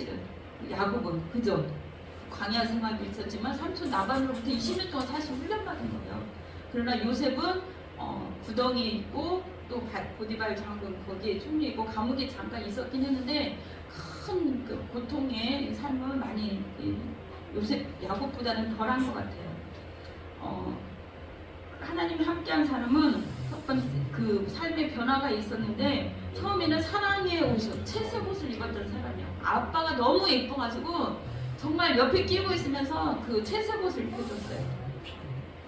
사실은 야곱은 그죠? 광야 생활도 있었지만 삼촌 나반으로부터 20년 동안 사실 훈련받은 거예요. 그러나 요셉은 어, 구덩이에 있고 또 바- 보디발 장군 거기에 총리 있고 감옥에 잠깐 있었긴 했는데 큰 그 고통의 삶은 많이 이 요셉 야곱보다는 덜한 것 같아요. 어, 하나님이 함께한 사람은 첫 번째 그 삶의 변화가 있었는데 처음에는 사랑의 옷을 채색 옷을 입었던 사람이요. 아빠가 너무 예뻐가지고 정말 옆에 끼고 있으면서 그 채색 옷을 입혀줬어요.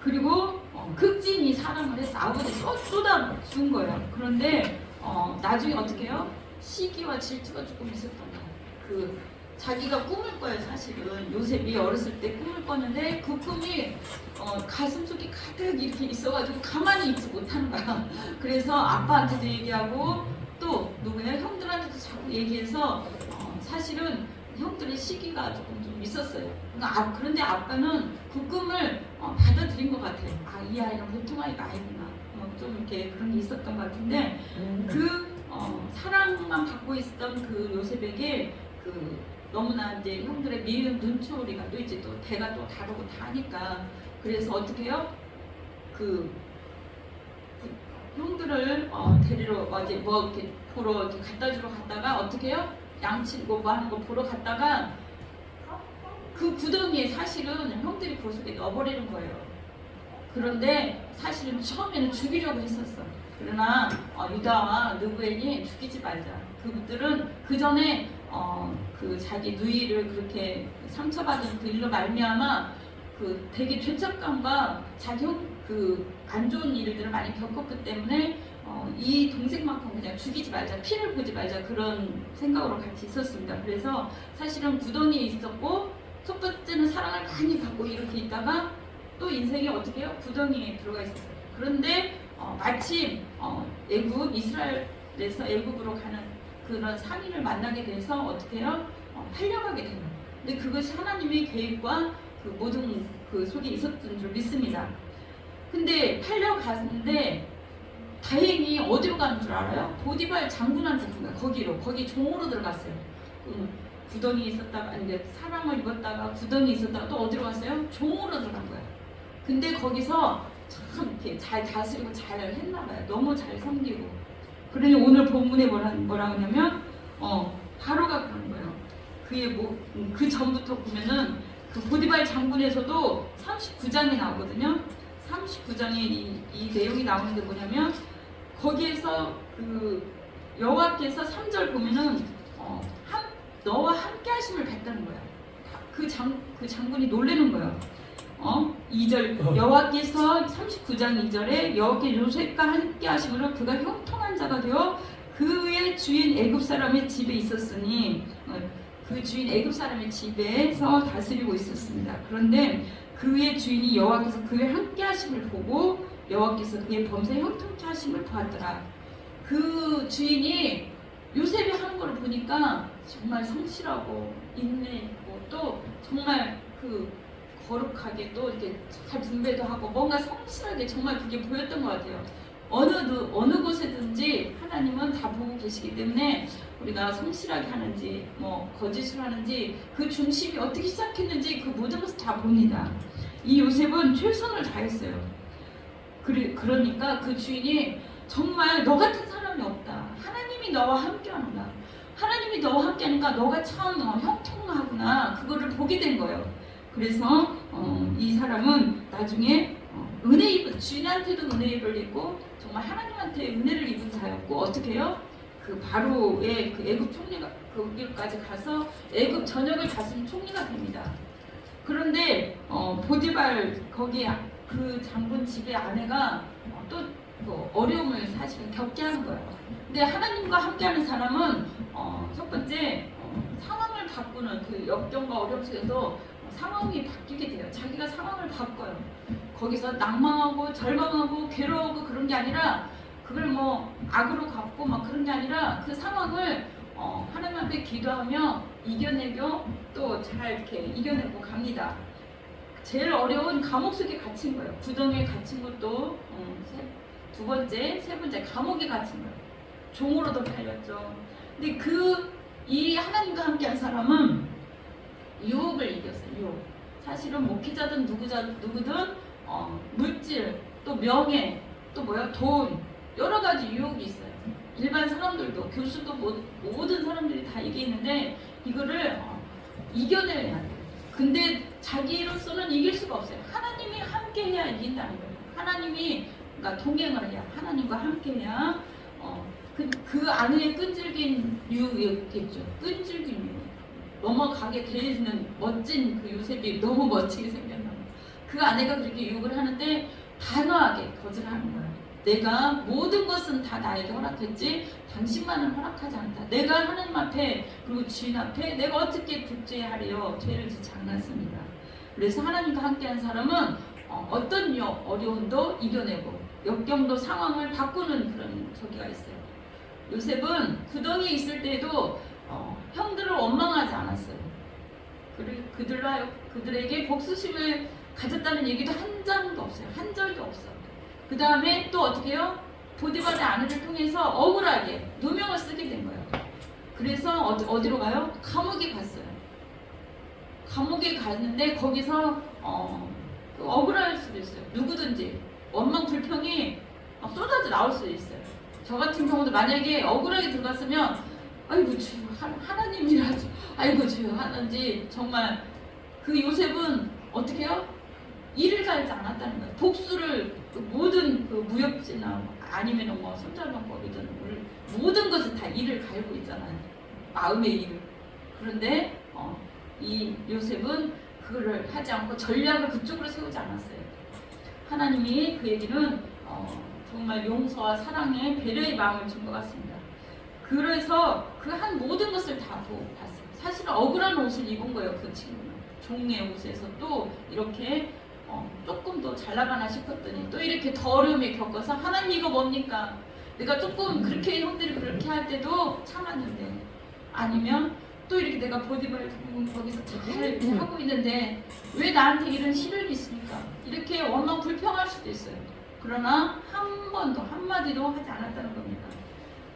그리고 어, 극진히 사랑을 해서 아버지 쏟- 쏟아준 거예요. 그런데 어, 나중에 어떻게 해요? 시기와 질투가 조금 있었던 거예요. 그 자기가 꿈을 꿔요 사실은 요셉이 어렸을 때 꿈을 꿨는데 그 꿈이 어, 가슴 속에 가득 이렇게 있어가지고 가만히 있지 못하는 거야. 그래서 아빠한테도 얘기하고 또 누구냐 형들한테도 자꾸 얘기해서 어, 사실은 형들의 시기가 조금 좀 있었어요. 그러니까 아, 그런데 아빠는 그 꿈을 어, 받아들인 것 같아요. 아 이 아이는 보통 아이가 아니구나. 어, 좀 이렇게 그런 게 있었던 것 같은데 그 어, 사랑만 받고 있었던 그 요셉에게 그 너무나 이제 형들의 미운 눈초리가 또 이제 또 대가 또 다르고 다 하니까 그래서 어떻게 해요? 그, 그 형들을 어, 데리러 어제 뭐 이렇게 보러 이렇게 갖다 주러 갔다가 어떻게 해요? 양치고 뭐 하는 거 보러 갔다가 그 구덩이에 사실은 형들이 그 속에 넣어버리는 거예요. 그런데 사실은 처음에는 죽이려고 했었어. 그러나 어, 유다와 느부엔이 죽이지 말자. 그들은 그 전에 어, 그 자기 누이를 그렇게 상처받은 그 일로 말미암아 그 되게 죄책감과 자기 그안 좋은 일들을 많이 겪었기 때문에 어, 이 동생만큼 그냥 죽이지 말자, 피를 보지 말자 그런 생각으로 같이 있었습니다. 그래서 사실은 구덩이에 있었고 첫 번째는 사랑을 많이 받고 이렇게 있다가 또 인생이 어떻게 해요? 구덩이에 들어가 있었어요. 그런데 어, 마침 어, 애굽 이스라엘에서 애굽으로 가는 그런 상인을 만나게 돼서 어떻게 해요? 어, 팔려가게 돼요. 근데 그것이 하나님의 계획과 그 모든 그 속에 있었던 줄 믿습니다. 근데 팔려갔는데 다행히 어디로 가는 줄 알아요? 보디발 장군한테 간 거예요. 거기로 거기 종으로 들어갔어요. 음, 구덩이에 있었다가 아니 사랑을 입었다가 구덩이에 있었다가 또 어디로 갔어요? 종으로 들어간 거예요. 근데 거기서 참 이렇게 잘 다스리고 잘 했나 봐요. 너무 잘 섬기고. 그러니 오늘 본문에 뭐라 뭐라 하냐면 어 바로가 그런 거예요. 그의 뭐 그 전부터 보면은 그 보디발 장군에서도 39장이 나오거든요. 39장에 이, 이 내용이 나오는데 뭐냐면 거기에서 그 여호와께서 3절 보면은 어, 한, 너와 함께 하심을 뱉다는 거야. 그 장, 그 장군이 놀래는 거예요. 어? 2절 여호와께서 39장 2절에 여호와께 요셉과 함께 하심으로 그가 형통 한 자가 되어 그의 주인 애굽 사람의 집에 있었으니 어, 그 주인 애굽 사람의 집에서 다스리고 있었습니다. 그런데 그의 주인이 여호와께서 그의 함께 하심을 보고 여호와께서 그의 범사에 형통케 하심을 보았더라. 그 주인이 요셉이 하는 걸 보니까 정말 성실하고 인내 있고 또 정말 그 거룩하게 또 이렇게 잘 분배도 하고 뭔가 성실하게 정말 그게 보였던 것 같아요. 어느 누- 어느 곳에든지 하나님은 다 보고 계시기 때문에 우리가 성실하게 하는지 뭐 거짓을 하는지 그 중심이 어떻게 시작했는지 그 모든 것을 다 봅니다. 이 요셉은 최선을 다했어요. 그리, 그러니까 그 주인이 정말 너 같은 사람이 없다. 하나님이 너와 함께하는다. 하나님이 너와 함께하니까 너가 참 어, 형통하구나. 그거를 보게 된 거예요. 그래서 어, 이 사람은 나중에 어, 은혜 입은 주인한테도 은혜를 입고 정말 하나님한테 은혜를 입은 자였고 어떻게 해요? 그 바로의 그 애굽 총리가 거기까지 가서 애굽 전역을 다스린 총리가 됩니다. 그런데 어, 보디발 거기 그 장군 집의 아내가 어, 또뭐 어려움을 사실은 겪게 하는 거예요. 근데 하나님과 함께하는 사람은 어, 첫 번째 어, 상황을 바꾸는 그 역경과 어려움 속에서 상황이 바뀌게 돼요. 자기가 상황을 바꿔요. 거기서 낭망하고 절망하고 괴로워하고 그런 게 아니라 그걸 뭐 악으로 갚고 막 그런 게 아니라 그 상황을 어, 하나님 앞에 기도하며 이겨내고 또 잘 이렇게 이겨내고 갑니다. 제일 어려운 감옥 속에 갇힌 거예요. 구덩이에 갇힌 것도 어, 세- 두 번째, 세 번째 감옥에 갇힌 거예요. 종으로도 팔렸죠. 근데 그 이 하나님과 함께한 사람은 유혹을 이겼어요. 유혹. 사실은 목회자든 누구자 누구든 어, 물질 또 명예 또 뭐야 돈 여러 가지 유혹이 있어요. 일반 사람들도 교수도 뭐, 모든 사람들이 다 이게 있는데 이거를 어, 이겨내야 돼요. 근데 자기로서는 이길 수가 없어요. 하나님이 함께 해야 이긴다는 거예요. 하나님이 그러니까 동행을 해야 하나님과 함께 해야 어, 그, 그 안에 끈질긴 유혹이겠죠. 끈질긴 유혹. 넘어가게 되는 멋진 그 요셉이 너무 멋지게 봐요. 그 아내가 그렇게 유혹을 하는데 단호하게 거절하는 거예요. 내가 모든 것은 다 나에게 허락했지 당신만은 허락하지 않다. 내가 하나님 앞에 그리고 주인 앞에 내가 어떻게 국제하리요 죄를 짓지 않았습니다. 그래서 하나님과 함께한 사람은 어, 어떤 여- 어려움도 이겨내고 역경도 상황을 바꾸는 그런 저기가 있어요. 요셉은 구덩이에 있을 때도 어, 형들을 원망하지 않았어요. 그들로 그들에게 복수심을 가졌다는 얘기도 한 장도 없어요. 한 절도 없어요. 그 다음에 또 어떻게 해요? 보디발의 아내를 통해서 억울하게 누명을 쓰게 된 거예요. 그래서 어디, 어디로 가요? 감옥에 갔어요. 감옥에 갔는데 거기서 어, 그 억울할 수도 있어요. 누구든지 원망 불평이 막 쏟아져 나올 수도 있어요. 저 같은 경우도 만약에 억울하게 들어갔으면 아이고 주 하- 하나님이라지 아이고 주 하는지 정말 그 요셉은 어떻게 해요? 일을 갈지 않았다는 거예요. 복수를 그 모든 그 무역지나 아니면 뭐 손자방법이든 모든 것을 다 일을 갈고 있잖아요. 마음의 일을. 그런데 어, 이 요셉은 그거를 하지 않고 전략을 그쪽으로 세우지 않았어요. 하나님이 그에게는 어, 정말 용서와 사랑의 배려의 마음을 준 것 같습니다. 그래서 그 한 모든 것을 다 보고 봤어요. 사실은 억울한 옷을 입은 거예요, 그 친구는. 종의 옷에서 또 이렇게 어, 조금 더 잘 나가나 싶었더니 또 이렇게 더 어려움을 겪어서 하나님 이거 뭡니까? 내가 조금 그렇게 형들이 그렇게 할 때도 참았는데 아니면 또 이렇게 내가 보디발 거기서 잘 하고 있는데 왜 나한테 이런 시련이 있습니까? 이렇게 원망 불평할 수도 있어요. 그러나 한 번도 한마디도 하지 않았다는 겁니다.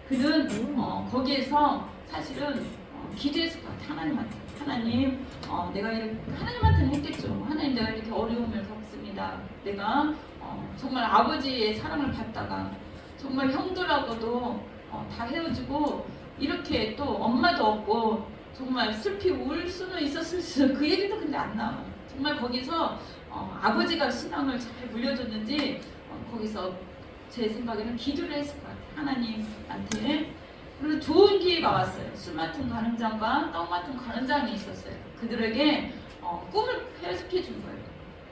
그는 어, 거기에서 사실은 어, 기도했을 것 같아요. 하나님한테. 하나님, 어, 내가 이렇게, 하나님한테는 했겠죠. 하나님, 내가 이렇게 어려움을 겪습니다. 내가 어, 정말 아버지의 사랑을 받다가 정말 형들하고도 어, 다 헤어지고 이렇게 또 엄마도 없고 정말 슬피 울 수는 있었을 수, 그 얘기도 근데 안 나와요. 정말 거기서 어, 아버지가 신앙을 잘 물려줬는지 어, 거기서 제 생각에는 기도를 했을 것 같아요. 하나님한테. 그리고 좋은 기회가 왔어요. 술 맡은 가늠장과 떡 맡은 가늠장이 있었어요. 그들에게 어, 꿈을 해석해 준 거예요.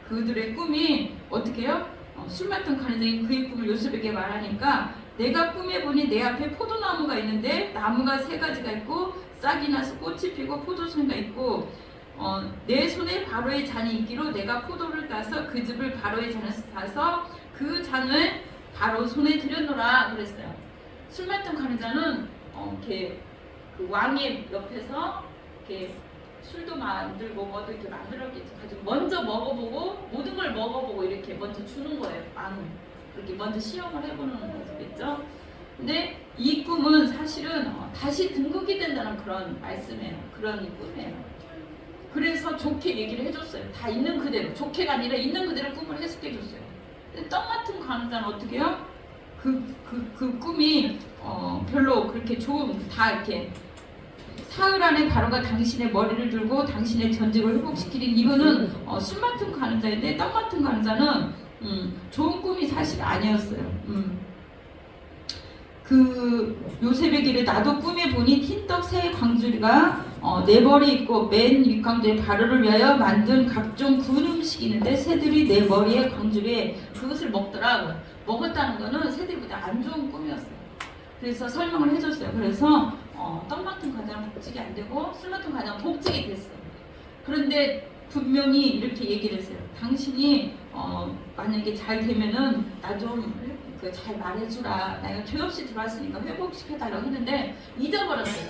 그들의 꿈이 어떻게 해요? 어, 술 맡은 가늠장이 그의 꿈을 요셉에게 말하니까 내가 꿈에 보니 내 앞에 포도나무가 있는데 나무가 세 가지가 있고 싹이 나서 꽃이 피고 포도송이가 있고 어, 내 손에 바로의 잔이 있기로 내가 포도를 따서 그 즙을 바로의 잔에 사서 그 잔을 바로 손에 들여놓으라 그랬어요. 술 맡은 가느자는 어, 이렇게 그 왕의 옆에서 이렇게 술도 만들고 뭐도 이렇게 만들었겠죠. 먼저 먹어보고 모든 걸 먹어보고 이렇게 먼저 주는 거예요. 왕은 그렇게 먼저 시험을 해보는 거겠죠. 근데 이 꿈은 사실은 어, 다시 등극이 된다는 그런 말씀이에요. 그런 꿈이에요. 그래서 좋게 얘기를 해줬어요. 다 있는 그대로 좋게가 아니라 있는 그대로 꿈을 해석해줬어요. 근데 떡 같은 가느자는 어떻게 해요? 그, 그, 그 꿈이 어, 별로 그렇게 좋은 다 이렇게 사흘 안에 바로가 당신의 머리를 들고 당신의 전직을 회복시키는 이거는 어, 술 맡은 가는 자인데 떡 맡은 가는 자는 음, 좋은 꿈이 사실 아니었어요. 음. 그 요셉에게 이르 나도 꿈에 보니 흰떡 새 광주리가 어, 네 머리 있고 맨 윗광주에 바로를 위하여 만든 각종 군 음식이 있는데 새들이 내 머리에 광주리에 그것을 먹더라. 먹었다는 거는 새들보다 안 좋은 꿈이었어요. 그래서 설명을 해줬어요. 그래서 어, 떡 맡은 과자는 복직이 안 되고 술 맡은 과자는 복직이 됐어요. 그런데 분명히 이렇게 얘기를 했어요. 당신이 어, 만약에 잘 되면은 나좀 그 잘 말해주라. 내가 죄 없이 들어왔으니까 회복시켜달라고 했는데 잊어버렸어요.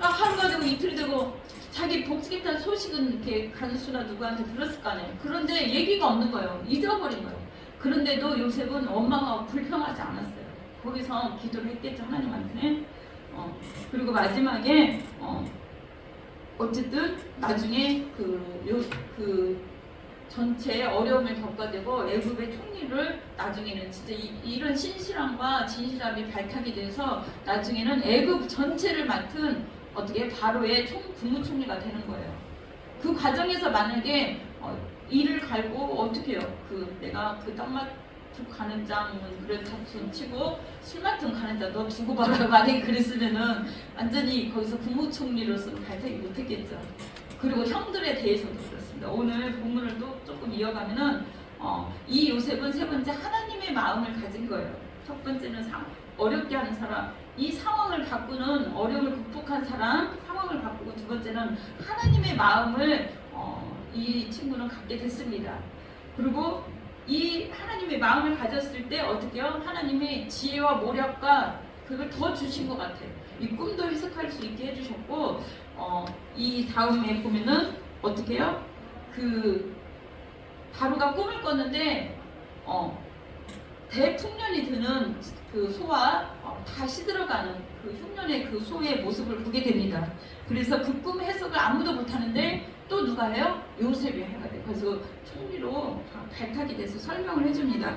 아, 하루가 되고 이틀이 되고 자기 복직했다는 소식은 이렇게 간수나 누구한테 들었을 거 아니에요. 그런데 얘기가 없는 거예요. 잊어버린 거예요. 그런데도 요셉은 원망하고 불평하지 않았어요. 거기서 기도를 했겠죠 하나님한테. 어, 그리고 마지막에 어, 어쨌든 나중에 그, 요, 그 전체 어려움을 겪어되고 애굽의 총리를 나중에는 진짜 이, 이런 신실함과 진실함이 발탁이 돼서 나중에는 애굽 전체를 맡은 어떻게 바로의 총 국무총리가 되는 거예요. 그 과정에서 만약에 어, 이를 갈고 어떻게 해요? 그 내가 그땅 맡고 가는 장은 그래 다손 치고 술 맡은 가는 자너 두고 봐라 만약에 그랬으면은 완전히 거기서 국무총리로서는 발탁이 못했겠죠. 그리고 형들에 대해서도 그렇 오늘 본문을 또 조금 이어가면은 어, 이 요셉은 세 번째 하나님의 마음을 가진 거예요. 첫 번째는 상, 어렵게 하는 사람, 이 상황을 바꾸는 어려움을 극복한 사람, 상황을 바꾸고 두 번째는 하나님의 마음을 어, 이 친구는 갖게 됐습니다. 그리고 이 하나님의 마음을 가졌을 때 어떻게요? 하나님이 지혜와 모략과 그걸 더 주신 것 같아요. 이 꿈도 해석할 수 있게 해주셨고 어, 이 다음에 보면은 어떻게요? 그 바로가 꿈을 꿨는데 어, 대풍년이 드는 그 소와 어, 다 시 들어가는 그 흉년의 그 소의 모습을 보게 됩니다. 그래서 그 꿈 해석을 아무도 못하는데 또 누가 해요? 요셉이 해야 돼요. 그래서 총리로 다 발탁이 돼서 설명을 해줍니다.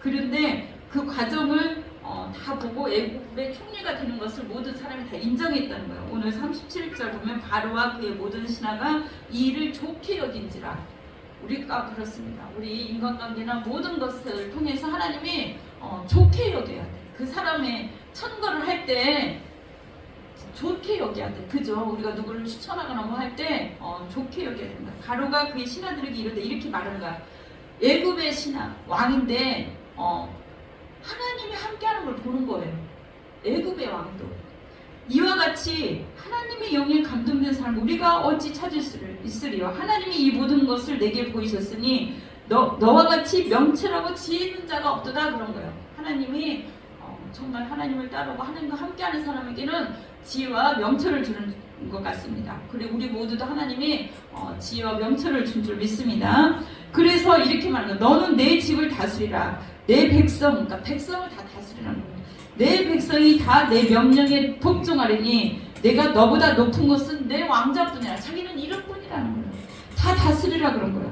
그런데 그 과정을 어, 다 보고 애국의 총리가 되는 것을 모든 사람이 다 인정했다는 거예요. 오늘 37절 보면 바로와 그의 모든 신하가 이 일을 좋게 여긴지라. 우리가 그렇습니다. 우리 인간관계나 모든 것을 통해서 하나님이 어, 좋게 여겨야 돼. 그 사람의 천거를 할 때 좋게 여겨야 돼. 그죠? 우리가 누구를 추천하거나 뭐 할때 어, 좋게 여겨야 된다. 가로가 그의 신하들에게 이르되 이렇게 말하는 거야. 애굽의 신하 왕인데 어, 함께하는 걸 보는 거예요. 애굽의 왕도 이와 같이 하나님의 영에 감동된 사람 우리가 어찌 찾을 수 있으리요. 하나님이 이 모든 것을 내게 보이셨으니 너 너와 같이 명철하고 지혜 있는 자가 없도다 그런 거예요. 하나님이 어, 정말 하나님을 따르고 하나님과 함께하는 사람에게는 지혜와 명철을 주는 것 같습니다. 그리고 우리 모두도 하나님이 어, 지혜와 명철을 준 줄 믿습니다. 그래서 이렇게 말하는 거예요. 너는 내 집을 다스리라. 내 백성, 그러니까 백성을 다 다스리라는 거예요. 내 백성이 다 내 명령에 복종하리니 내가 너보다 높은 것은 내 왕자뿐이라. 자기는 이름뿐이라는 거예요. 다 다스리라 그런 거예요.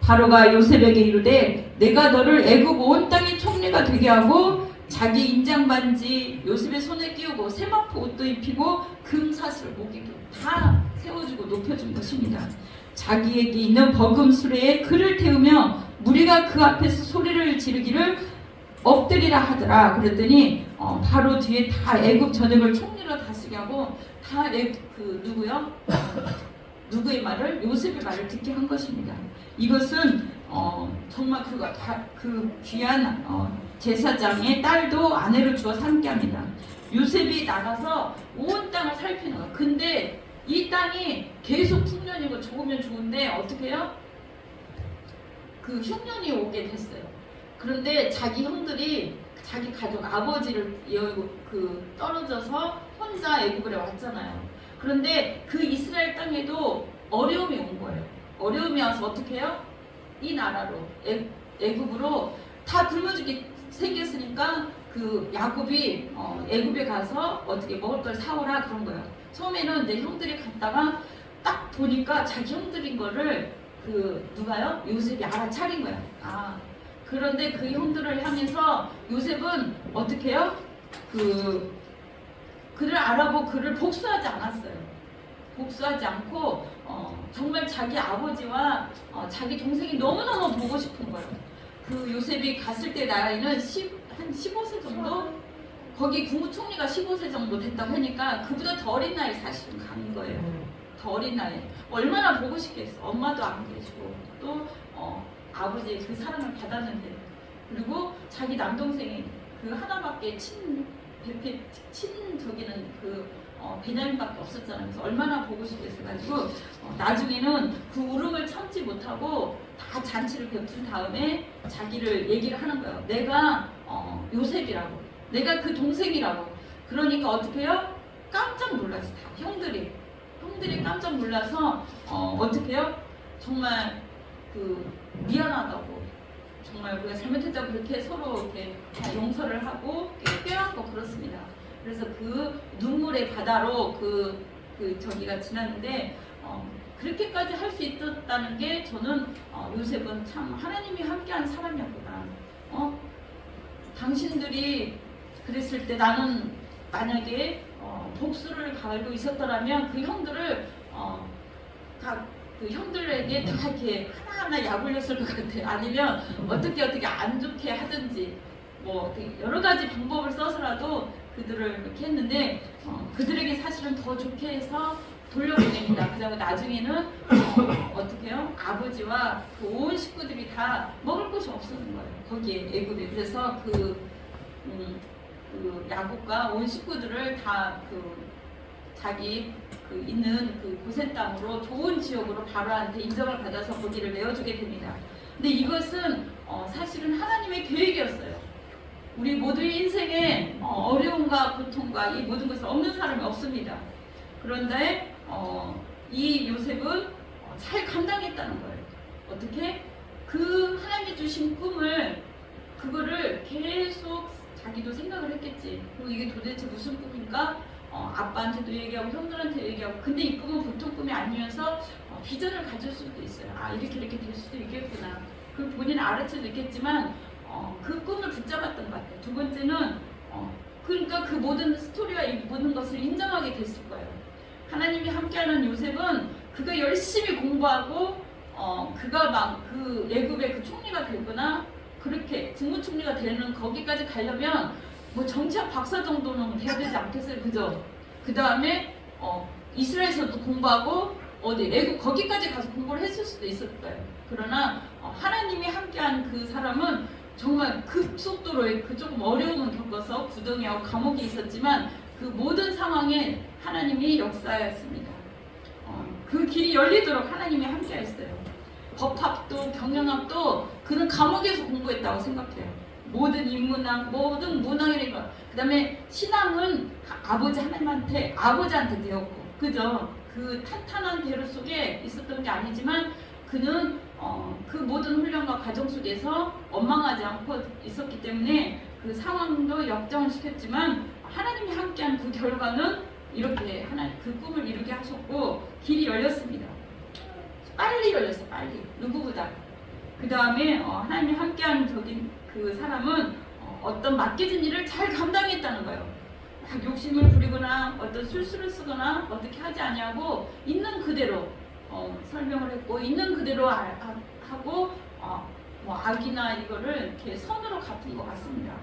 바로가 요셉에게 이르되 내가 너를 애굽 온 땅의 총리가 되게 하고 자기 인장 반지 요셉의 손에 끼우고 세마포 옷도 입히고 금 사슬 목에 끼고 다 세워주고 높여준 것입니다. 자기에게 있는 버금 수레에 그를 태우며 무리가 그 앞에서 소리를 지르기를 엎드리라 하더라. 그랬더니 어, 바로 뒤에 다 애굽 전역을 총리로 다스리게 하고 다 애굽 그 누구요? 누구의 말을 요셉의 말을 듣게 한 것입니다. 이것은 어, 정말 그가 다, 그 귀한 어, 제사장의 딸도 아내를 주어 삼게 합니다. 요셉이 나가서 온 땅을 살피는 거야. 근데 이 땅이 계속 풍년이고 좋으면 좋은데 어떻게 해요? 그 흉년이 오게 됐어요. 그런데 자기 형들이 자기 가족 아버지를 여- 그 떨어져서 혼자 애굽에 왔잖아요. 그런데 그 이스라엘 땅에도 어려움이 온 거예요. 어려움이 와서 어떻게 해요? 이 나라로 애, 애굽으로 다 굶어 죽게 생겼으니까 그 야곱이 어, 애굽에 가서 어떻게 먹을 걸 사오라 그런 거예요. 처음에는 내 형들이 갔다가 딱 보니까 자기 형들인 거를 그 누가요? 요셉이 알아차린 거야. 아 그런데 그 형들을 향해서 요셉은 어떻게 해요? 그 그를 알아보고 그를 복수하지 않았어요. 복수하지 않고 어, 정말 자기 아버지와 어, 자기 동생이 너무너무 보고 싶은 거예요. 그 요셉이 갔을 때 나이는 10, 한 15세 정도? 거기 국무총리가 15세 정도 됐다고 하니까 그보다 더 어린 나이 사실은 간 거예요. 더 어린 나이. 얼마나 보고 싶겠어. 엄마도 안 계시고 또 어, 아버지의 그 사랑을 받았는데 그리고 자기 남동생이 그 하나밖에 친 베페 친 저기는 그 어, 베냐민밖에 없었잖아요. 그래서 얼마나 보고 싶겠어 가지고 어, 나중에는 그 울음을 참지 못하고 다 잔치를 베푼 다음에 자기를 얘기를 하는 거예요. 내가 어, 요셉이라고, 내가 그 동생이라고. 그러니까 어떻게 해요? 깜짝 놀랐어. 다 형들이 형들이 깜짝 놀라서 어, 어떻게 해요? 정말 그 미안하다고 정말 우리가 잘못했다고 그렇게 서로 이렇게 다 용서를 하고 껴안고 그렇습니다. 그래서 그 눈물의 바다로 그, 그 저기가 지났는데 어, 그렇게까지 할 수 있었다는 게 저는 어, 요셉은 참 하나님이 함께한 사람이었구나. 어? 당신들이 그랬을 때 나는 만약에 어, 복수를 가지고 있었더라면 그 형들을 어, 각 그 형들에게 다 이렇게 하나하나 약올렸을 것 같아. 아니면 어떻게 어떻게 안 좋게 하든지 뭐 어떻게 여러 가지 방법을 써서라도 그들을 이렇게 했는데 어, 그들에게 사실은 더 좋게 해서 돌려보냅니다. 그리고 나중에는 어, 어떻게 해요? 아버지와 그 온 식구들이 다 먹을 곳이 없었는 거예요. 거기에 애굽에. 그래서 그, 음, 그 야곱과 온 식구들을 다 그 자기 그 있는 그 고센 땅으로 좋은 지역으로 바로한테 인정을 받아서 거기를 내어주게 됩니다. 근데 이것은 어, 사실은 하나님의 계획이었어요. 우리 모두의 인생에 어, 어려움과 고통과 이 모든 것을 없는 사람이 없습니다. 그런데 어, 이 요셉은 어, 잘 감당했다는 거예요. 어떻게? 그 하나님이 주신 꿈을 그거를 계속 자기도 생각을 했겠지. 그리고 이게 도대체 무슨 꿈인가? 어, 아빠한테도 얘기하고 형들한테 얘기하고 근데 이 꿈은 보통 꿈이 아니면서 어, 비전을 가질 수도 있어요. 아 이렇게 이렇게 될 수도 있겠구나. 그 본인은 알아채도 있겠지만 어, 그 꿈을 붙잡았던 것 같아요. 두 번째는 어, 그러니까 그 모든 스토리와 이 모든 것을 인정하게 됐을 거예요. 하나님이 함께하는 요셉은 그가 열심히 공부하고 어, 그가 막그 애굽의 그 총리가 되거나 그렇게 국무총리가 되는 거기까지 가려면 뭐 정치학 박사 정도는 돼야 되지 않겠어요, 그죠? 그 다음에 어, 이스라엘에서도 공부하고 어디 애국 거기까지 가서 공부를 했을 수도 있을 거예요. 그러나 어, 하나님이 함께한 그 사람은 정말 급속도로 그 조금 어려움을 겪어서 구덩이하고 감옥에 있었지만 그 모든 상황에 하나님이 역사였습니다. 어, 그 길이 열리도록 하나님이 함께했어요. 법학도 경영학도 그는 감옥에서 공부했다고 생각해요. 모든 인문학, 모든 문학이라는 거. 그다음에 신앙은 하- 아버지 하나님한테 아버지한테 배웠고, 그죠? 그 탄탄한 배로 속에 있었던 게 아니지만 그는 어, 그 모든 훈련과 과정 속에서 원망하지 않고 있었기 때문에 그 상황도 역정을 시켰지만 하나님이 함께한 그 결과는 이렇게 하나 그 꿈을 이루게 하셨고 길이 열렸습니다. 빨리 열렸어 빨리 누구보다. 그 다음에 어, 하나님이 함께하는 저기 그 사람은 어, 떤 맡겨진 일을 잘 감당했다는 거예요. 막 욕심을 부리거나 어떤 술수를 쓰거나 어떻게 하지 않냐고 있는 그대로 어, 설명을 했고 있는 그대로 아- 아- 하고 어, 뭐 악이나 이거를 이렇게 선으로 갚은 것 같습니다.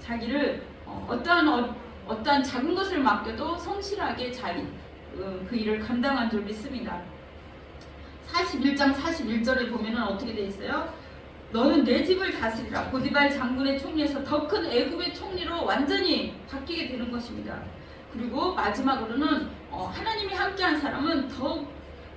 자기를 어, 어떠한 어, 어떠한 작은 것을 맡겨도 성실하게 잘 음, 그 일을 감당한 줄 믿습니다. 41장 41절에 보면은 어떻게 돼 있어요? 너는 내 집을 다스리라. 보디발 장군의 총리에서 더 큰 애굽의 총리로 완전히 바뀌게 되는 것입니다. 그리고 마지막으로는 어, 하나님이 함께한 사람은 더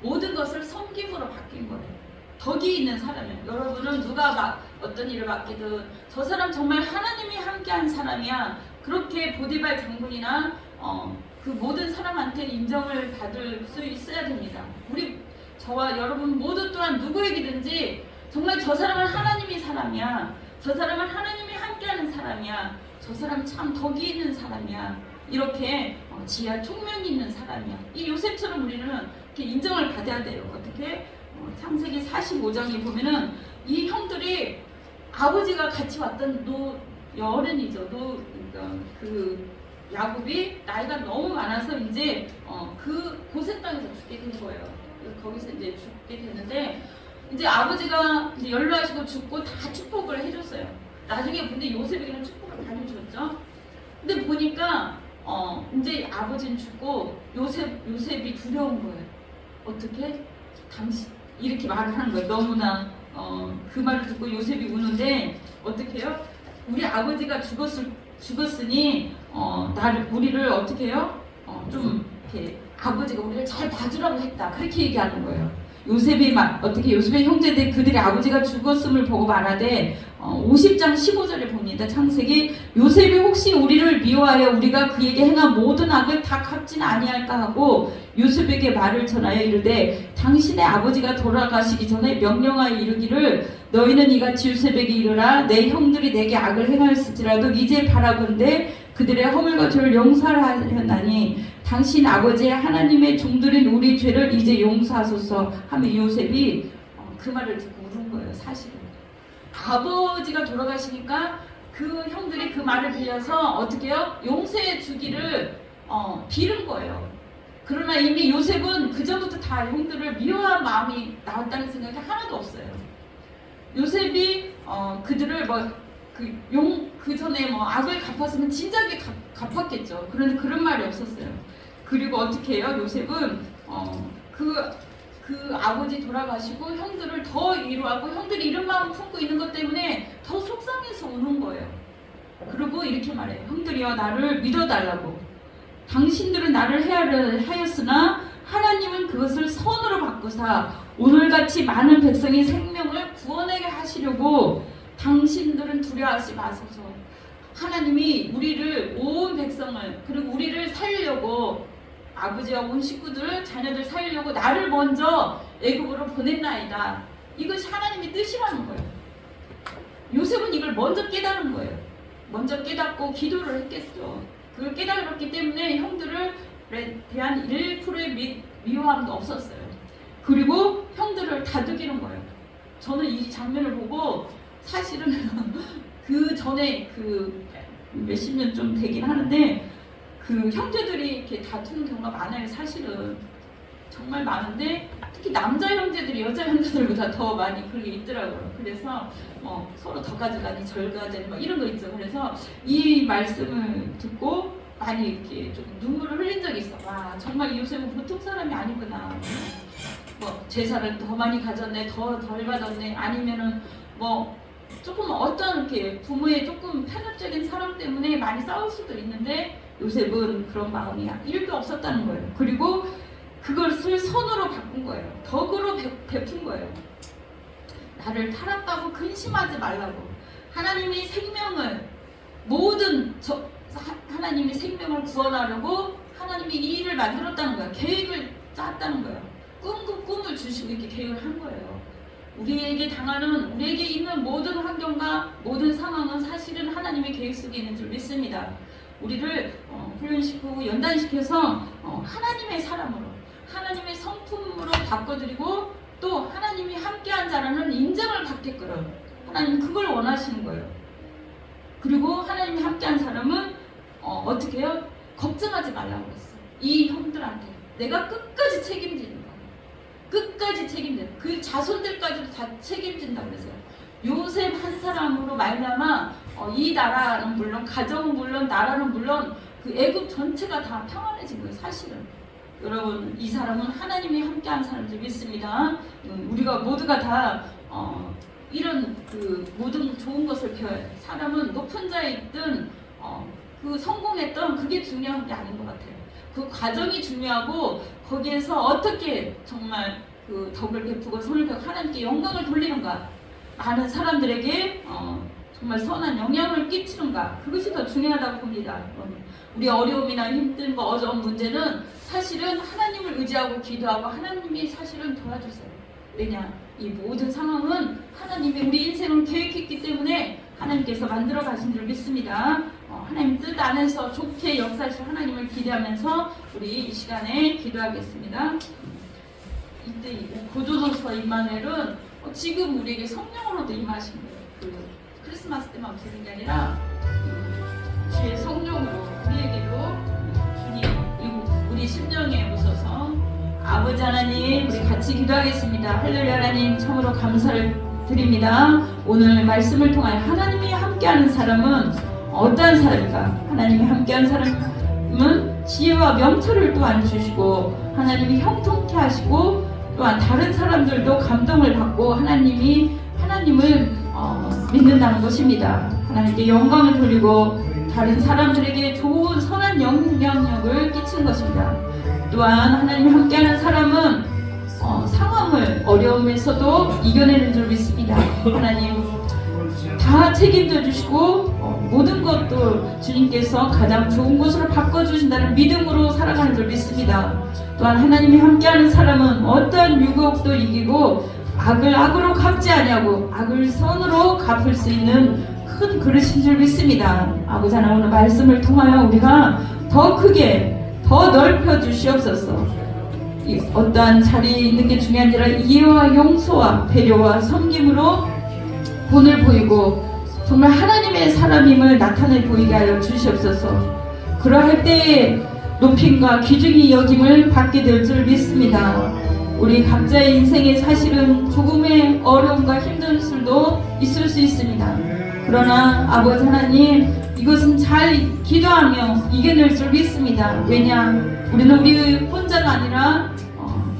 모든 것을 섬김으로 바뀐 거예요. 덕이 있는 사람이에요. 여러분은 누가 막 어떤 일을 맡기든 저 사람 정말 하나님이 함께한 사람이야. 그렇게 보디발 장군이나 어, 그 모든 사람한테 인정을 받을 수 있어야 됩니다. 우리 저와 여러분 모두 또한 누구에게든지 정말 저 사람은 하나님이 사람이야. 저 사람은 하나님이 함께하는 사람이야. 저 사람 참 덕이 있는 사람이야. 이렇게 어, 지하 총명이 있는 사람이야. 이 요셉처럼 우리는 이렇게 인정을 받아야 돼요. 어떻게? 어, 창세기 45장에 보면은 이 형들이 아버지가 같이 왔던 노 어른이죠. 노 그러니까 그 야곱이 나이가 너무 많아서 이제 어, 그 고센 땅에서 죽게 된 거예요. 거기서 이제 죽게 됐는데 이제 아버지가 이제 연로하시고 죽고 다 축복을 해줬어요. 나중에 근데 요셉에게는 축복을 많이 줬죠. 근데 보니까 어 이제 아버지는 죽고 요셉 요셉이 두려운 거예요. 어떻게 당신 이렇게 말을 하는 거예요. 너무나 어, 그 말을 듣고 요셉이 우는데 어떻게 해요? 우리 아버지가 죽었을 죽었으니 어, 나를 우리를 어떻게 해요? 어, 좀 이렇게 아버지가 우리를 잘 봐주라고 했다. 그렇게 얘기하는 거예요. 요셉이 막 어떻게 요셉의 형제들 그들의 아버지가 죽었음을 보고 말하되 어, 50장 15절에 봅니다. 창세기. 요셉이 혹시 우리를 미워하여 우리가 그에게 행한 모든 악을 다 갚진 아니할까 하고 요셉에게 말을 전하여 이르되 당신의 아버지가 돌아가시기 전에 명령하여 이르기를 너희는 이같이 요셉에게 이르라. 내 형들이 내게 악을 행하였을지라도 이제 바라본데 그들의 허물과 죄를 용서하였나니 당신 아버지 하나님의 종들인 우리 죄를 이제 용서하소서 하며 요셉이 어, 그 말을 듣고 울은 거예요 사실은 아버지가 돌아가시니까 그 형들이 그 말을 빌려서 어떻게 해요? 용서해 주기를 어, 빌은 거예요 그러나 이미 요셉은 그전부터 다 형들을 미워한 마음이 나왔다는 생각이 하나도 없어요 요셉이 어, 그들을 뭐그용그 전에 뭐 악을 갚았으면 진작에 갚, 갚았겠죠. 그런데 그런 말이 없었어요. 그리고 어떻게 해요? 요셉은 어, 그, 그 아버지 돌아가시고 형들을 더 위로하고 형들이 이런 마음 품고 있는 것 때문에 더 속상해서 우는 거예요. 그리고 이렇게 말해요. 형들이여 나를 믿어달라고. 당신들은 나를 해하려 하였으나 하나님은 그것을 선으로 바꾸사 오늘같이 많은 백성의 생명을 구원하게 하시려고 당신들은 두려워하지 마소서. 하나님이 우리를 온 백성을 그리고 우리를 살려고 아버지와 온 식구들 자녀들 살려고 나를 먼저 애굽으로 보냈나이다. 이것이 하나님의 뜻이라는 거예요. 요셉은 이걸 먼저 깨달은 거예요. 먼저 깨닫고 기도를 했겠죠. 그걸 깨달았기 때문에 형들을 대한 1%의 미, 미워함도 없었어요. 그리고 형들을 다독이는 거예요. 저는 이 장면을 보고 사실은 그 전에 그 몇십 년 좀 되긴 하는데 그 형제들이 이렇게 다투는 경우가 많아요. 사실은 정말 많은데 특히 남자 형제들이 여자 형제들보다 더 많이 그게 있더라고요. 그래서 뭐 서로 더 가져가니 절 가져니 막 이런 거 있죠. 그래서 이 말씀을 듣고 많이 이렇게 좀 눈물을 흘린 적이 있어. 와 정말 요셉은 보통 사람이 아니구나. 뭐 제사를 더 많이 가졌네, 더 덜 받았네, 아니면은 뭐 조금 어떤 이렇게 부모의 조금 편협적인 사람 때문에 많이 싸울 수도 있는데 요셉은 그런 마음이 1도 없었다는 거예요. 그리고 그것을 선으로 바꾼 거예요. 덕으로 베, 베푼 거예요. 나를 팔았다고 근심하지 말라고. 하나님이 생명을 모든 저, 하- 하나님이 생명을 구원하려고 하나님이 이 일을 만들었다는 거예요. 계획을 짰다는 거예요. 꿈꾸 꿈을 주시고 이렇게 계획을 한 거예요. 우리에게 당하는 우리에게 있는 모든 환경과 모든 상황은 사실은 하나님의 계획 속에 있는 줄 믿습니다. 우리를 어, 훈련시키고 연단시켜서 어, 하나님의 사람으로 하나님의 성품으로 바꿔드리고 또 하나님이 함께한 자라는 인정을 받게끔 하나님 그걸 원하시는 거예요. 그리고 하나님이 함께한 사람은 어, 어떻게 해요? 걱정하지 말라고 했어요. 이 형들한테 내가 끝까지 책임지는. 끝까지 책임져. 그 자손들까지도 다 책임진다 그랬어요. 요셉 한 사람으로 말미암아 어, 이 나라는 물론 가정은 물론 나라는 물론 그 애굽 전체가 다 평안해진 거예요. 사실은. 여러분 이 사람은 하나님이 함께한 사람들 믿습니다. 음, 우리가 모두가 다 어, 이런 그 모든 좋은 것을 배워요. 사람은 높은 자에 있든 어, 그 성공했던 그게 중요한 게 아닌 것 같아요. 그 과정이 중요하고 거기에서 어떻게 정말 그 덕을 베푸고 손을 베고 하나님께 영광을 돌리는가 많은 사람들에게 어, 정말 선한 영향을 끼치는가 그것이 더 중요하다고 봅니다. 우리 어려움이나 힘든 거 어려운 문제는 사실은 하나님을 의지하고 기도하고 하나님이 사실은 도와주세요. 왜냐 이 모든 상황은 하나님이 우리 인생을 계획했기 때문에 하나님께서 만들어 가신 줄 믿습니다. 어, 하나님 뜻 안에서 좋게 역사하실 하나님을 기대하면서 우리 이 시간에 기도하겠습니다. 이때 이 고조도서 임마누엘은 어, 지금 우리에게 성령으로도 임하신 거예요. 그 크리스마스 때만 부르는 게 아니라 음, 주의 성령으로 우리에게도 주님 이 우리 심령에 오셔서 아버지 하나님 우리 같이 기도하겠습니다. 할렐루야 하나님 참으로 감사를 드립니다. 오늘 말씀을 통하여 하나님이 함께하는 사람은 어떠한 사람일까? 하나님이 함께한 사람은 지혜와 명철을 또한 주시고 하나님이 형통케 하시고 또한 다른 사람들도 감동을 받고 하나님이 하나님을 어, 믿는다는 것입니다. 하나님께 영광을 돌리고 다른 사람들에게 좋은 선한 영향력을 끼치는 것입니다. 또한 하나님이 함께하는 사람은 어, 상황을 어려움에서도 이겨내는 줄 믿습니다. 하나님 다 책임져 주시고 어, 모든 것도 주님께서 가장 좋은 것으로 바꿔 주신다는 믿음으로 살아가는 줄 믿습니다. 또한 하나님이 함께하는 사람은 어떠한 유혹도 이기고 악을 악으로 갚지 아니하고 악을 선으로 갚을 수 있는 큰 그릇인 줄 믿습니다. 아버지 하나님 오늘 말씀을 통하여 우리가 더 크게 더 넓혀 주시옵소서. 이 어떠한 자리에 있는 게 중요한 게 아니라 이해와 용서와 배려와 섬김으로 본을 보이고 정말 하나님의 사람임을 나타내 보이게 하여 주시옵소서. 그러할 때에 높임과 귀중히 여김을 받게 될 줄 믿습니다. 우리 각자의 인생에 사실은 조금의 어려움과 힘든 술도 있을 수 있습니다. 그러나 아버지 하나님 이것은 잘 기도하며 이겨낼 줄 믿습니다. 왜냐 우리는 우리 혼자가 아니라 어,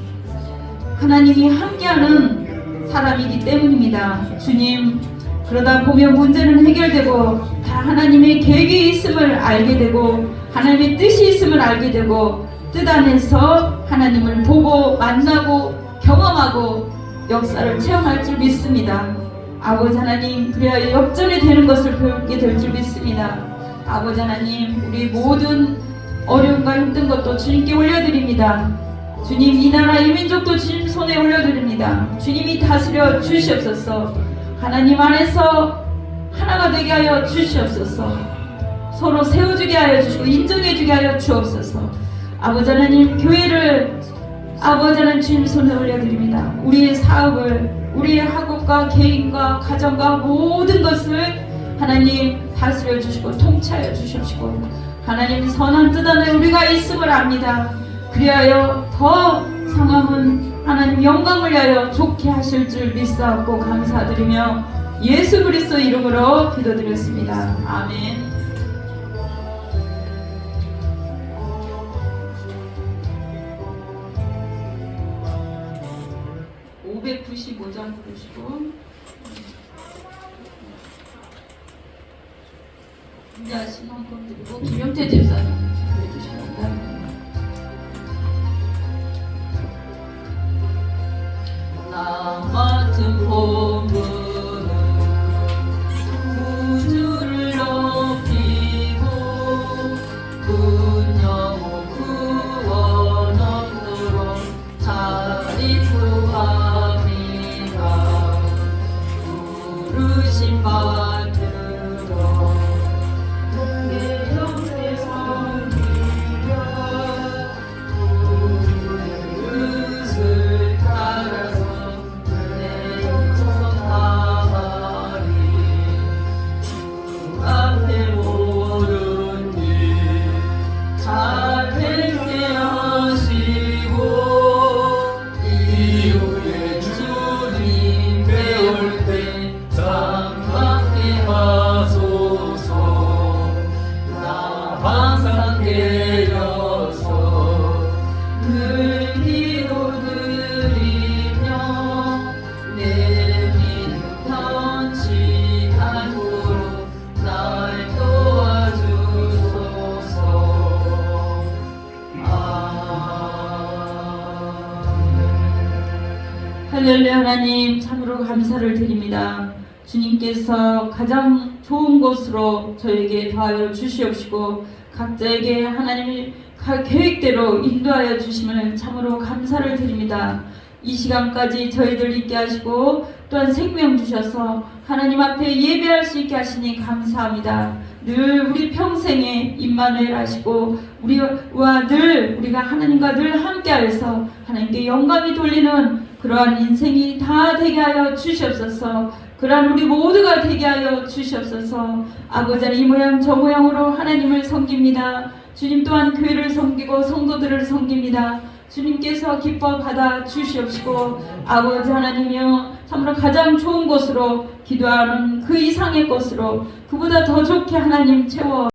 하나님이 함께하는 사람이기 때문입니다. 주님 그러다 보면 문제는 해결되고 다 하나님의 계획이 있음을 알게 되고 하나님의 뜻이 있음을 알게 되고 뜻 안에서 하나님을 보고 만나고 경험하고 역사를 체험할 줄 믿습니다. 아버지 하나님 그래야 역전이 되는 것을 배우게 될 줄 믿습니다. 아버지 하나님 우리 모든 어려움과 힘든 것도 주님께 올려드립니다. 주님 이 나라 이 민족도 주님 손에 올려드립니다. 주님이 다스려 주시옵소서. 하나님 안에서 하나가 되게 하여 주시옵소서. 서로 세워주게 하여 주시고 인정해주게 하여 주옵소서. 아버지 하나님 교회를 아버지 하나님 주님 손에 올려드립니다. 우리의 사업을 우리의 학업과 개인과 가정과 모든 것을 하나님 다스려 주시고 통치하여 주십시고 하나님 선한 뜻 안에 우리가 있음을 압니다. 그리하여 더 상황은 하나님 영광을 위하여 좋게 하실 줄 믿사옵고 감사드리며 예수 그리스도 이름으로 기도드렸습니다. 아멘. 부 할렐루야 하나님 참으로 감사를 드립니다. 주님께서 가장 좋은 곳으로 저에게 더하여 주시옵시고 각자에게 하나님의 가- 계획대로 인도하여 주심을 참으로 감사를 드립니다. 이 시간까지 저희들 있게 하시고 또한 생명 주셔서 하나님 앞에 예배할 수 있게 하시니 감사합니다. 늘 우리 평생에 임마누엘 하시고 우리와 늘 우리가 하나님과 늘 함께하여서 하나님께 영광이 돌리는 그러한 인생이 다 되게 하여 주시옵소서. 그러한 우리 모두가 되게 하여 주시옵소서. 아버지 이 모양 저 모양으로 하나님을 섬깁니다. 주님 또한 교회를 섬기고 성도들을 섬깁니다. 주님께서 기뻐 받아 주시옵시고 아버지 하나님이여 참으로 가장 좋은 곳으로 기도하는 그 이상의 것으로 그보다 더 좋게 하나님 채워